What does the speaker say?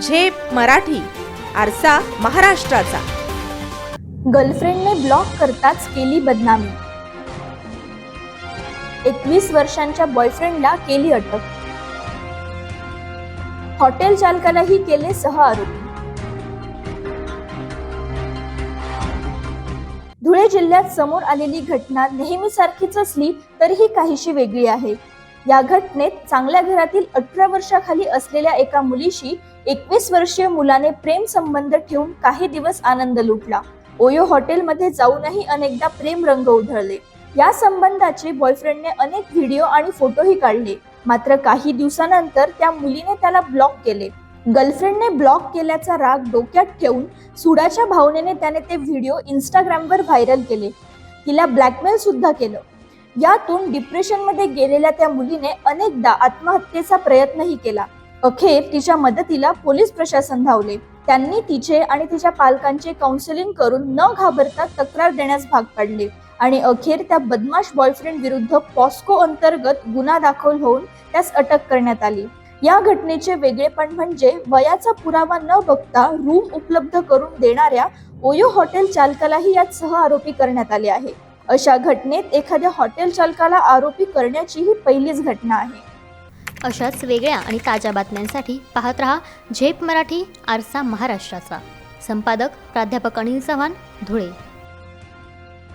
झेप मराठी आरसा महाराष्ट्राचा. गर्लफ्रेंडने ब्लॉक करताच केली बदनामी. एकवीस वर्षांच्या बॉयफ्रेंडला केली अटक. हॉटेल चालकालाही केले सह आरोपी. धुळे जिल्ह्यात समोर आलेली घटना नेहमीसारखीच असली तरीही काहीशी वेगळी आहे. या घटनेत चांगल्या घरातील अठरा वर्षाखाली असलेल्या एका मुलीशी एकवीस वर्षीय मुलाने प्रेम संबंध ठेवून काही दिवस आनंद लुटला. ओयो हॉटेलमध्ये जाऊनही अनेकदा प्रेम रंग उधळले. या संबंधाचे बॉयफ्रेंडने अनेक व्हिडिओ आणि फोटोही काढले. मात्र काही दिवसानंतर त्या मुलीने त्याला ब्लॉक केले. गर्लफ्रेंडने ब्लॉक केल्याचा राग डोक्यात ठेवून सुडाच्या भावनेने त्याने ते व्हिडिओ इंस्टाग्रामवर व्हायरल केले. तिला ब्लॅकमेल सुद्धा केलं. यातून डिप्रेशनमध्ये गेलेल्या त्या मुलीने अनेकदा आत्महत्येचा प्रयत्नही केला. अखेर तिच्या मदतीला पोलीस प्रशासन धावले. त्यांनी तिचे आणि तिच्या पालकांचे काउन्सिलिंग करून न घाबरता तक्रार देण्यास भाग पाडले. आणि अखेर त्या बदमाश बॉयफ्रेंड विरुद्ध पॉस्को अंतर्गत गुन्हा दाखल होऊन त्यास अटक करण्यात आली. या घटनेचे वेगळेपण म्हणजे वयाचा पुरावा न बघता रूम उपलब्ध करून देणाऱ्या ओयो हॉटेल चालकालाही यात सह आरोपी करण्यात आले आहे. अशा घटनेत एखाद्या हॉटेल चालकाला आरोपी करण्याची ही पहिलीच घटना आहे. अशाच वेगळ्या आणि ताज्या बातम्यांसाठी पाहत रहा झेप मराठी आरसा महाराष्ट्राचा. संपादक प्राध्यापक अनिल चव्हाण धुळे.